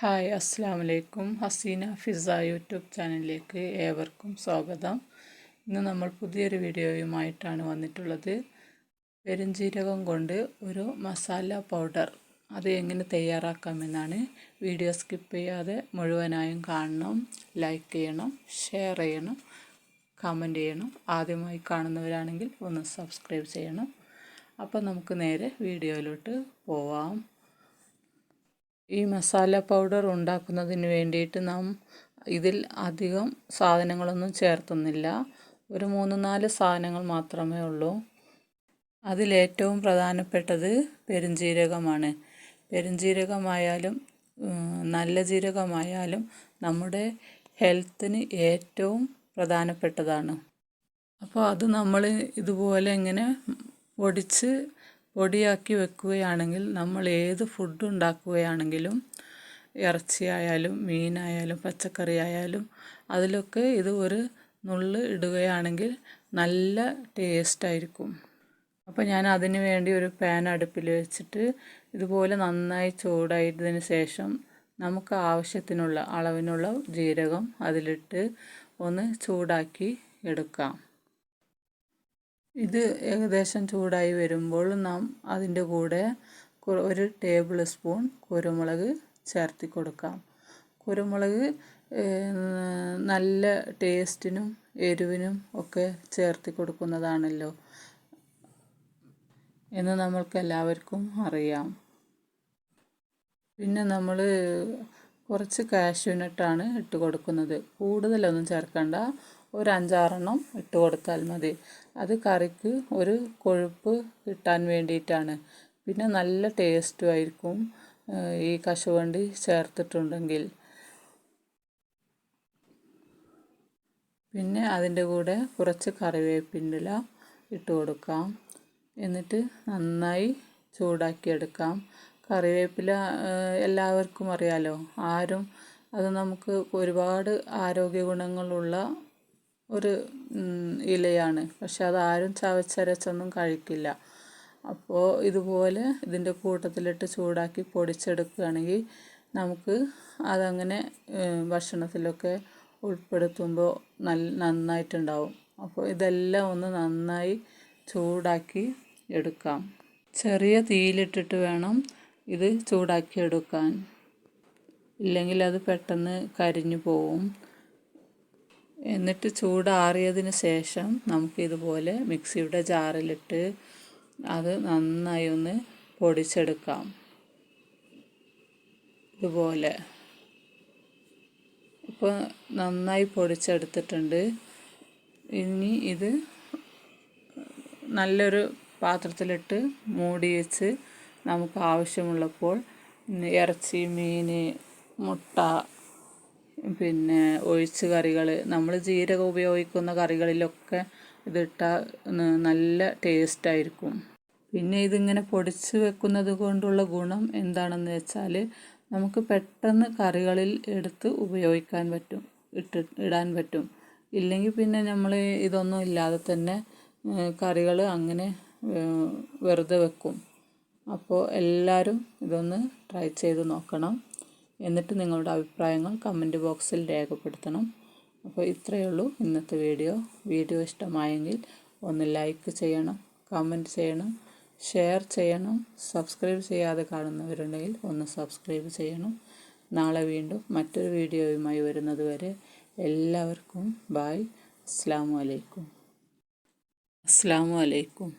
Hi അസ്സാം വലൈക്കും Hasina Fiza YouTube ചാനലിലേക്ക് ഏവർക്കും സ്വാഗതം. ഇന്ന് നമ്മൾ പുതിയൊരു വീഡിയോയുമായിട്ടാണ് വന്നിട്ടുള്ളത്. പെരുംജീരകം കൊണ്ട് ഒരു മസാല പൗഡർ. അത് എങ്ങനെ തയ്യാറാക്കാമെന്നാണ് വീഡിയോ സ്കിപ്പ് ചെയ്യാതെ മുഴുവനായും കാണണം. ലൈക്ക് ചെയ്യണം ഷെയർ ചെയ്യണം കമന്റ് ചെയ്യണം. ആദ്യമായി കാണുന്നവരാണെങ്കിൽ ഒന്ന് സബ്സ്ക്രൈബ് ചെയ്യണം. അപ്പോൾ നമുക്ക് നേരെ വീഡിയോയിലോട്ട് പോവാം. ഈ മസാല പൗഡർ ഉണ്ടാക്കുന്നതിന് വേണ്ടിയിട്ട് നാം ഇതിൽ അധികം സാധനങ്ങളൊന്നും ചേർത്തുന്നില്ല. ഒരു മൂന്ന് നാല് സാധനങ്ങൾ മാത്രമേ ഉള്ളൂ. അതിലേറ്റവും പ്രധാനപ്പെട്ടത് പെരുംജീരകമാണ്. പെരുംജീരകമായാലും നല്ല ജീരകമായാലും നമ്മുടെ ഹെൽത്തിന് ഏറ്റവും പ്രധാനപ്പെട്ടതാണ്. അപ്പോൾ അത് നമ്മൾ ഇതുപോലെ ഇങ്ങനെ പൊടിച്ച് പൊടിയാക്കി വെക്കുകയാണെങ്കിൽ നമ്മൾ ഏത് ഫുഡ് ഉണ്ടാക്കുകയാണെങ്കിലും ഇറച്ചിയായാലും മീനായാലും പച്ചക്കറി ആയാലും അതിലൊക്കെ ഇത് ഒരു നുള്ള് ഇടുകയാണെങ്കിൽ നല്ല ടേസ്റ്റായിരിക്കും അപ്പോൾ ഞാൻ അതിന് വേണ്ടി ഒരു പാൻ അടുപ്പിൽ വെച്ചിട്ട് ഇതുപോലെ നന്നായി ചൂടായതിന് ശേഷം നമുക്ക് ആവശ്യത്തിനുള്ള അളവിനുള്ള ജീരകം അതിലിട്ട് ഒന്ന് ചൂടാക്കി എടുക്കാം. ഇത് ഏകദേശം ചൂടായി വരുമ്പോൾ നാം അതിന്റെ കൂടെ ഒരു ടേബിൾ സ്പൂൺ കുരുമുളക് ചേർത്തി കൊടുക്കാം. കുരുമുളക് നല്ല ടേസ്റ്റിനും എരിവിനും ഒക്കെ ചേർത്തി കൊടുക്കുന്നതാണല്ലോ എന്ന് നമ്മൾക്ക് എല്ലാവർക്കും അറിയാം. പിന്നെ നമ്മൾ കുറച്ച് കാഷ്യൂനട്ടാണ് ഇട്ട് കൊടുക്കുന്നത്. കൂടുതലൊന്നും ചേർക്കണ്ട. ഒരു അഞ്ചാറെണ്ണം ഇട്ട് കൊടുത്താൽ മതി. അത് കറിക്ക് ഒരു കൊഴുപ്പ് കിട്ടാൻ വേണ്ടിയിട്ടാണ്. പിന്നെ നല്ല ടേസ്റ്റും ആയിരിക്കും ഈ കശുവണ്ടി ചേർത്തിട്ടുണ്ടെങ്കിൽ. പിന്നെ അതിന്റെ കൂടെ കുറച്ച് കറിവേപ്പിന്റെ ഇട്ട് കൊടുക്കാം. എന്നിട്ട് നന്നായി ചൂടാക്കിയെടുക്കാം. കറിവേപ്പില എല്ലാവർക്കും അറിയാലോ ആരും അത് നമുക്ക് ഒരുപാട് ആരോഗ്യ ഗുണങ്ങളുള്ള ഒരു ഇലയാണ്. പക്ഷെ അത് അതാരും ചവച്ചരച്ചൊന്നും കഴിക്കില്ല. അപ്പോൾ ഇതുപോലെ ഇതിന്റെ കൂട്ടത്തിലിട്ട് ചൂടാക്കി പൊടിച്ചെടുക്കുകയാണെങ്കിൽ നമുക്ക് അതങ്ങനെ ഭക്ഷണത്തിലൊക്കെ ഉൾപ്പെടുത്തുമ്പോൾ നല്ല നന്നായിട്ടുണ്ടാവും. അപ്പോൾ ഇതെല്ലാം ഒന്ന് നന്നായി ചൂടാക്കി എടുക്കാം. ചെറിയ തീയിലിട്ടിട്ട് വേണം ഇത് ചൂടാക്കി എടുക്കാൻ ഇല്ലെങ്കിൽ അത് പെട്ടെന്ന് കരിഞ്ഞു പോവും. എന്നിട്ട് ചൂടാറിയതിന് ശേഷം നമുക്കിതുപോലെ മിക്സിയുടെ ജാറിലിട്ട് അത് നന്നായി ഒന്ന് പൊടിച്ചെടുക്കാം. ഇതുപോലെ. ഇപ്പോൾ നന്നായി പൊടിച്ചെടുത്തിട്ടുണ്ട്. ഇനി ഇത് നല്ലൊരു പാത്രത്തിലിട്ട് മൂടി വെച്ച് നമുക്ക് ആവശ്യമുള്ളപ്പോൾ ഇറച്ചി മീൻ മുട്ട പിന്നെ ഒഴിച്ച് കറികൾ നമ്മൾ ജീരകം ഉപയോഗിക്കുന്ന കറികളിലൊക്കെ ഇതിട്ടാൽ നല്ല ടേസ്റ്റായിരിക്കും. പിന്നെ ഇതിങ്ങനെ പൊടിച്ച് വെക്കുന്നത് കൊണ്ടുള്ള ഗുണം എന്താണെന്ന് വെച്ചാൽ നമുക്ക് പെട്ടെന്ന് കറികളിൽ എടുത്ത് ഉപയോഗിക്കാൻ പറ്റും. ഇട്ട് ഇടാൻ പറ്റും. ഇല്ലെങ്കിൽ പിന്നെ നമ്മൾ ഇതൊന്നും ഇല്ലാതെ തന്നെ കറികൾ അങ്ങനെ വെറുതെ വെക്കും. അപ്പോൾ എല്ലാവരും ഇതൊന്ന് ട്രൈ ചെയ്ത് നോക്കണം. എന്നിട്ട് നിങ്ങളുടെ അഭിപ്രായങ്ങൾ കമന്റ് ബോക്സിൽ രേഖപ്പെടുത്തണം. അപ്പോൾ ഇത്രയേ ഉള്ളൂ ഇന്നത്തെ വീഡിയോ. വീഡിയോ ഇഷ്ടമായെങ്കിൽ ഒന്ന് ലൈക്ക് ചെയ്യണം കമന്റ് ചെയ്യണം ഷെയർ ചെയ്യണം സബ്സ്ക്രൈബ് ചെയ്യാതെ കാണുന്നവരുണ്ടെങ്കിൽ ഒന്ന് സബ്സ്ക്രൈബ് ചെയ്യണം. നാളെ വീണ്ടും മറ്റൊരു വീഡിയോയുമായി വരുന്നത് വരെ എല്ലാവർക്കും ബായ് അസ്സാം വലൈക്കും അസ്സാം വലൈക്കും